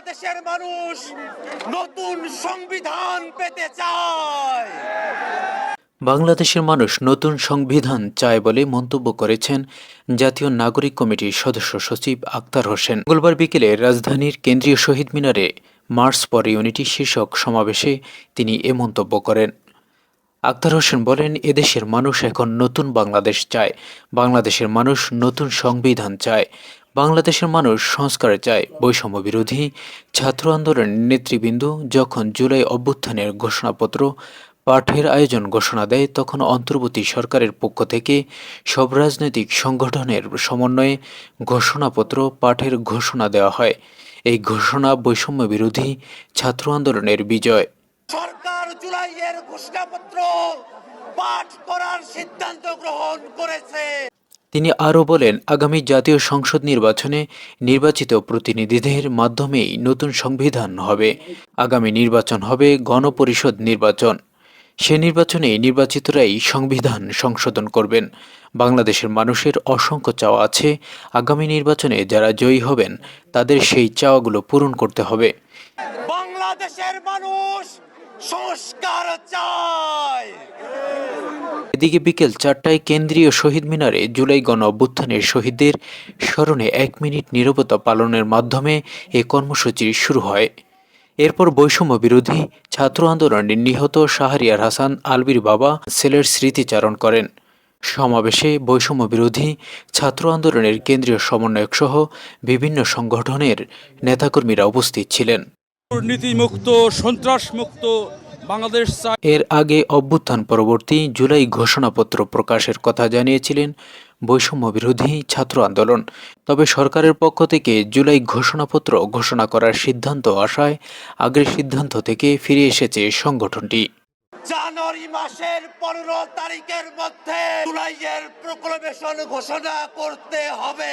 বাংলাদেশের মানুষ নতুন সংবিধান পেতে চায়। বাংলাদেশের মানুষ নতুন সংবিধান চায় বলে মন্তব্য করেছেন জাতীয় নাগরিক কমিটির সদস্য সচিব আক্তার হোসেন। মঙ্গলবার বিকেলে রাজধানীর কেন্দ্রীয় শহীদ মিনারে মার্চ পর ইউনিটি শীর্ষক সমাবেশে তিনি এ মন্তব্য করেন। আক্তার হোসেন বলেন, এদেশের মানুষ এখন নতুন বাংলাদেশ চায়। বাংলাদেশের মানুষ নতুন সংবিধান চায়। বাংলাদেশের মানুষ সংস্কার চায় বৈষম্য বিরোধী ছাত্র আন্দোলনের নেতৃবৃন্দ যখন জুলাই অভ্যুত্থানের ঘোষণাপত্র পাঠের আয়োজন ঘোষণা দেয়, তখন অন্তর্বর্তী সরকারের পক্ষ থেকে সব রাজনৈতিক সংগঠনের সমন্বয়ে ঘোষণাপত্র পাঠের ঘোষণা দেওয়া হয়। এই ঘোষণা বৈষম্য বিরোধী ছাত্র আন্দোলনের বিজয়। সরকার জুলাইয়ের ঘোষণাপত্র পাঠ করার সিদ্ধান্ত গ্রহণ করেছে। তিনি আরও বলেন, আগামী জাতীয় সংসদ নির্বাচনে নির্বাচিত প্রতিনিধিদের মাধ্যমেই নতুন সংবিধান হবে। আগামী নির্বাচন হবে গণপরিষদ নির্বাচন। সে নির্বাচনে নির্বাচিতরাই সংবিধান সংশোধন করবেন। বাংলাদেশের মানুষের অসংখ্য চাওয়া আছে। আগামী নির্বাচনে যারা জয়ী হবেন, তাদের সেই চাওয়াগুলো পূরণ করতে হবে। বাংলাদেশের মানুষ সংস্কার চায়। এদিকে বিকেল চারটায় কেন্দ্রীয় শহীদ মিনারে জুলাই গণ অভ্যুত্থানের শহীদদের স্মরণে এক মিনিট নীরবতা পালনের মাধ্যমে এ কর্মসূচি শুরু হয়। এরপর বৈষম্য বিরোধী ছাত্র আন্দোলনে নিহত শাহরিয়ার হাসান, আলবির বাবা, ছেলের স্মৃতিচারণ করেন। সমাবেশে বৈষম্য বিরোধী ছাত্র আন্দোলনের কেন্দ্রীয় সমন্বয়ক সহ বিভিন্ন সংগঠনের নেতাকর্মীরা উপস্থিত ছিলেন। দুর্নীতিমুক্ত, সন্ত্রাসমুক্ত বাংলাদেশ এর আগে অভ্যুত্থান পরবর্তী জুলাই ঘোষণাপত্র প্রকাশের কথা জানিয়েছিলেন বৈষম্য বিরোধী ছাত্র আন্দোলন। তবে সরকারের পক্ষ থেকে জুলাই ঘোষণাপত্র ঘোষণা করার সিদ্ধান্ত আসায় আগের সিদ্ধান্ত থেকে ফিরে এসেছে সংগঠনটি। জানুয়ারি মাসের পনেরো তারিখের মধ্যে জুলাইয়ের প্রোক্লামেশন ঘোষণা করতে হবে।